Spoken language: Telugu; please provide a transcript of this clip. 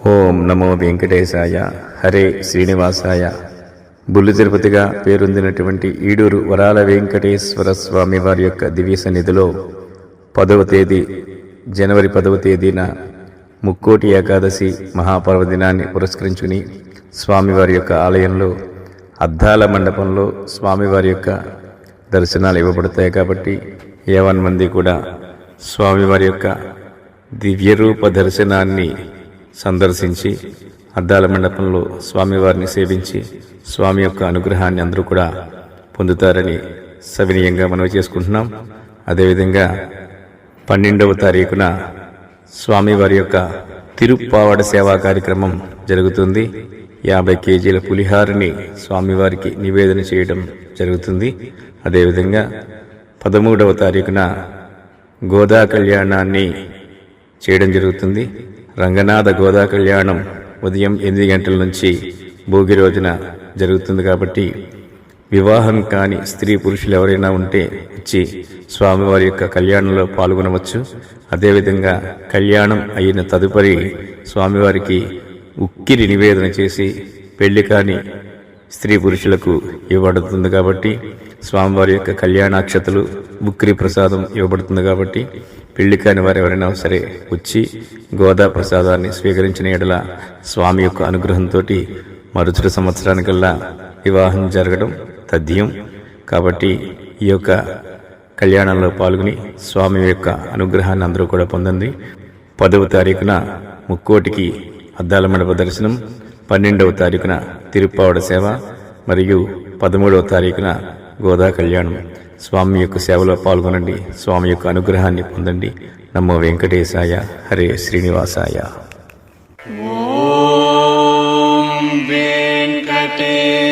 ఓం నమో వెంకటేశాయ. హరే శ్రీనివాసాయ. బుల్లి తిరుపతిగా పేరొందినటువంటి ఈడూరు వరాల వెంకటేశ్వర స్వామి వారి యొక్క దివ్య సన్నిధిలో పదవ తేదీ జనవరి పదవ తేదీన ముక్కోటి ఏకాదశి మహాపర్వదినాన్ని పురస్కరించుకుని స్వామివారి యొక్క ఆలయంలో అద్దాల మండపంలో స్వామివారి యొక్క దర్శనాలు ఇవ్వబడతాయి కాబట్టి ఏవన్ మంది కూడా స్వామివారి యొక్క దివ్యరూప దర్శనాన్ని సందర్శించి అద్దాల మండపంలో స్వామివారిని సేవించి స్వామి యొక్క అనుగ్రహాన్ని అందరూ కూడా పొందుతారని సవినీయంగా మనవి చేసుకుంటున్నాం. అదేవిధంగా పన్నెండవ తారీఖున స్వామివారి యొక్క తిరుప్పావడ సేవా కార్యక్రమం జరుగుతుంది. యాభై కేజీల పులిహారని స్వామివారికి నివేదన చేయడం జరుగుతుంది. అదేవిధంగా పదమూడవ తారీఖున గోదా కళ్యాణాన్ని చేయడం జరుగుతుంది. రంగనాథ గోదా కళ్యాణం ఉదయం ఎనిమిది గంటల నుంచి భోగి రోజున జరుగుతుంది కాబట్టి వివాహం కాని స్త్రీ పురుషులు ఎవరైనా ఉంటే వచ్చి స్వామివారి యొక్క కళ్యాణంలో పాల్గొనవచ్చు. అదేవిధంగా కళ్యాణం అయిన తదుపరి స్వామివారికి ఉక్కిరి నివేదన చేసి పెళ్ళి కాని స్త్రీ పురుషులకు ఇవ్వబడుతుంది కాబట్టి స్వామివారి యొక్క కళ్యాణాక్షతలు ఉక్కిరి ప్రసాదం ఇవ్వబడుతుంది కాబట్టి పెళ్ళి కాని వారు ఎవరైనా సరే వచ్చి గోదా ప్రసాదాన్ని స్వీకరించిన ఎడల స్వామి యొక్క అనుగ్రహంతో మరుసటి సంవత్సరానికల్లా వివాహం జరగడం తథ్యం. కాబట్టి ఈ యొక్క కళ్యాణంలో పాల్గొని స్వామి యొక్క అనుగ్రహాన్ని అందరూ కూడా పొందండి. పదవ తారీఖున ముక్కోటికి అద్దాల మండప దర్శనం పన్నెండవ తారీఖున తిరుప్పావడ సేవ మరియు పదమూడవ తారీఖున గోదా కళ్యాణం. స్వామి యొక్క సేవలో పాల్గొనండి. స్వామి యొక్క అనుగ్రహాన్ని పొందండి. నమ్మ వెంకటేశాయ. హరే శ్రీనివాసాయ. వెంకటే